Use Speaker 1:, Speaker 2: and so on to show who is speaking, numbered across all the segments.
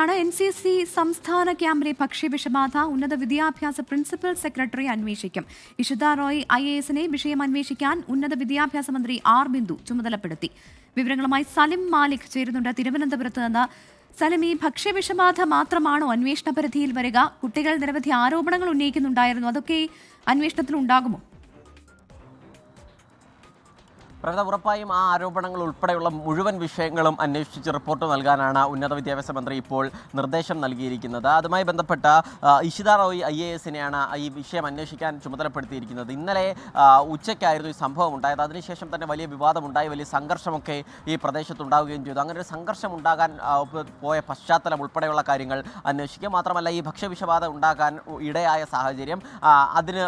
Speaker 1: ആണ് N C C സംസ്ഥാന ക്യാമ്പിലെ ഭക്ഷ്യവിഷബാധ ഉന്നത വിദ്യാഭ്യാസ പ്രിൻസിപ്പൽ സെക്രട്ടറി അന്വേഷിക്കും. ഇഷിത റോയ് ഐ എ എസിനെ വിഷയം അന്വേഷിക്കാൻ ഉന്നത വിദ്യാഭ്യാസ മന്ത്രി ആർ ബിന്ദു ചുമതലപ്പെടുത്തി. വിവരങ്ങളുമായി സലിം മാലിക് ചേരുന്നുണ്ട്. തിരുവനന്തപുരത്ത് നിന്ന് സലിം ഈ ഭക്ഷ്യവിഷബാധ മാത്രമാണോ അന്വേഷണ പരിധിയിൽ വരിക? കുട്ടികൾ നിരവധി ആരോപണങ്ങൾ ഉന്നയിക്കുന്നുണ്ടായിരുന്നു. അതൊക്കെ അന്വേഷണത്തിൽ ഉണ്ടാകുമോ?
Speaker 2: പ്രവത ഉറപ്പായും ആ ആരോപണങ്ങൾ ഉൾപ്പെടെയുള്ള മുഴുവൻ വിഷയങ്ങളും അന്വേഷിച്ച് റിപ്പോർട്ട് നൽകാനാണ് ഉന്നത വിദ്യാഭ്യാസ മന്ത്രി ഇപ്പോൾ നിർദ്ദേശം നൽകിയിരിക്കുന്നത്. അതുമായി ബന്ധപ്പെട്ട ഇഷിത റോയ് ഐ എ എസിനെയാണ് ഈ വിഷയം അന്വേഷിക്കാൻ ചുമതലപ്പെടുത്തിയിരിക്കുന്നത്. ഇന്നലെ ഉച്ചയ്ക്കായിരുന്നു ഈ സംഭവം ഉണ്ടായത്. അതിനുശേഷം തന്നെ വലിയ വിവാദമുണ്ടായി വലിയ സംഘർഷമൊക്കെ ഈ പ്രദേശത്ത് ഉണ്ടാവുകയും ചെയ്തു. അങ്ങനെ ഒരു സംഘർഷം ഉണ്ടാകാൻ പോയ പശ്ചാത്തലം ഉൾപ്പെടെയുള്ള കാര്യങ്ങൾ അന്വേഷിക്കുക. മാത്രമല്ല ഈ ഭക്ഷ്യവിഷബാധ ഉണ്ടാകാൻ ഇടയായ സാഹചര്യം അതിന്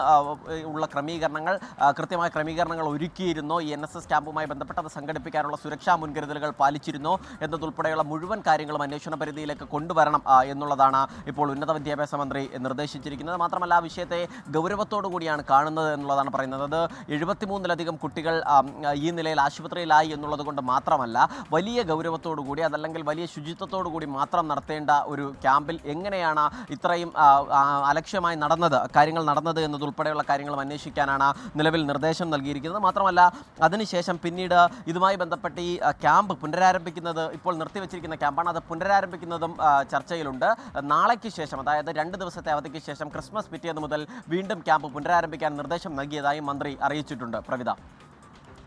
Speaker 2: ഉള്ള ക്രമീകരണങ്ങൾ കൃത്യമായ ക്രമീകരണങ്ങൾ ഒരുക്കിയിരുന്നോ ഈ എൻ എസ് എസ് ക്യാമ്പുമായി ബന്ധപ്പെട്ട് അത് സംഘടിപ്പിക്കാനുള്ള സുരക്ഷാ മുൻകരുതലുകൾ പാലിച്ചിരുന്നോ എന്നതുൾപ്പെടെയുള്ള മുഴുവൻ കാര്യങ്ങളും അന്വേഷണ പരിധിയിലേക്ക് കൊണ്ടുവരണം എന്നുള്ളതാണ് ഇപ്പോൾ ഉന്നത വിദ്യാഭ്യാസ മന്ത്രി നിർദ്ദേശിച്ചിരിക്കുന്നത്. മാത്രമല്ല ആ വിഷയത്തെ ഗൗരവത്തോടു കൂടിയാണ് കാണുന്നത് എന്നുള്ളതാണ് പറയുന്നത്. അത് എഴുപത്തിമൂന്നിലധികം കുട്ടികൾ ഈ നിലയിൽ ആശുപത്രിയിലായി എന്നുള്ളത് കൊണ്ട് മാത്രമല്ല വലിയ ഗൗരവത്തോടു കൂടി അതല്ലെങ്കിൽ വലിയ ശുചിത്വത്തോടു കൂടി മാത്രം നടത്തേണ്ട ഒരു ക്യാമ്പിൽ എങ്ങനെയാണ് ഇത്രയും അലക്ഷ്യമായി നടന്നത് കാര്യങ്ങൾ നടന്നത് എന്നതുൾപ്പെടെയുള്ള കാര്യങ്ങളും അന്വേഷിക്കാനാണ് നിലവിൽ നിർദ്ദേശം നൽകിയിരിക്കുന്നത്. മാത്രമല്ല അതിനുശേഷം പിന്നീട് ഇതുമായി ബന്ധപ്പെട്ട് ഈ ക്യാമ്പ് പുനരാരംഭിക്കുന്നത് ഇപ്പോൾ നിർത്തിവെച്ചിരിക്കുന്ന ക്യാമ്പാണ്. അത് പുനരാരംഭിക്കുന്നതും ചർച്ചയിലുണ്ട്. നാളേക്ക് ശേഷം അതായത് രണ്ട് ദിവസത്തെ അവധിക്ക് ശേഷം ക്രിസ്മസ് പിറ്റേന്ന് മുതൽ വീണ്ടും ക്യാമ്പ് പുനരാരംഭിക്കാൻ നിർദ്ദേശം നൽകിയതായി മന്ത്രി അറിയിച്ചിട്ടുണ്ട്. പ്രവിധ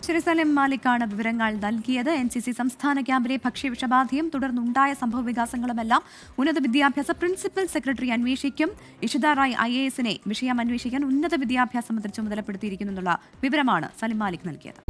Speaker 1: ശരി സലിം മാലിക്കാണ് വിവരങ്ങൾ നൽകിയത്. എൻ സി സി സംസ്ഥാന ക്യാമ്പിലെ ഭക്ഷ്യവിഷബാധയും തുടർന്നുണ്ടായ സംഭവ വികാസങ്ങളുമെല്ലാം ഉന്നത വിദ്യാഭ്യാസ പ്രിൻസിപ്പൽ സെക്രട്ടറി അന്വേഷിക്കും. ഇഷിത ഐ എ എസിനെ വിഷയം അന്വേഷിക്കാൻ ഉന്നത വിദ്യാഭ്യാസ മന്ത്രി ചുമതലപ്പെടുത്തിയിരിക്കുന്നു എന്നുള്ള വിവരമാണ് സലിം മാലിക് നൽകിയത്.